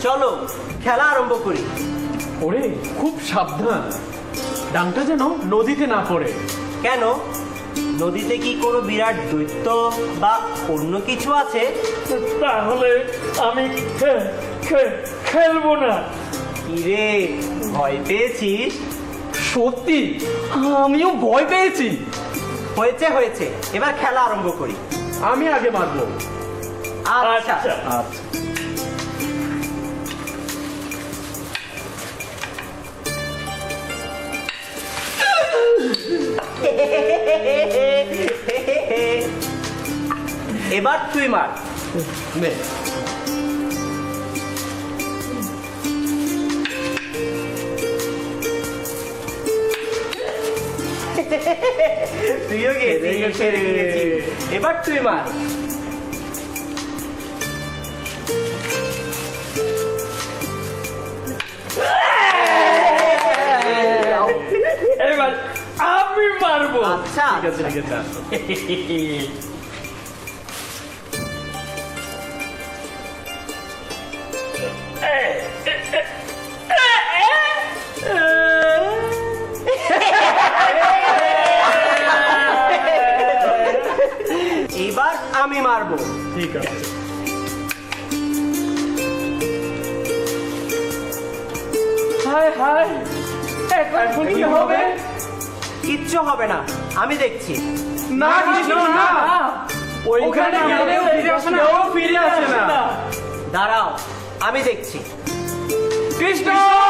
চলো খেলা আরম্ভ করি। ওরে খুব সাবধান। ডাংটা যেন নদীতে না পড়ে। কেন? নদীতে কি কোনো বিরাট দৈত্য বা অন্য কিছু আছে? তাহলে আমি খেলব না। কিরে ভয় পেয়েছিস? সত্যি? আমিও ভয় পেয়েছি। হয়েছে হয়েছে। এবার খেলা আরম্ভ করি। আমি আগে মারবো আচ্ছা। আচ্ছা। এবার তুই মার। নে। তুইও গেছিস। এবার তুই মার। মারবো আচ্ছা ঠিক আছে ঠিক আছে। এবার আমি মারবো। ঠিক আছে। হায় হায় এখন কি হবে? কিচ্ছু হবে না। আমি দেখছি। না কৃষ্ণ না ওইখানে গেলেও ফিরে আসে না। ও ফিরে আসে না। দাঁড়াও আমি দেখছি। কৃষ্ণ কৃষ্ণ!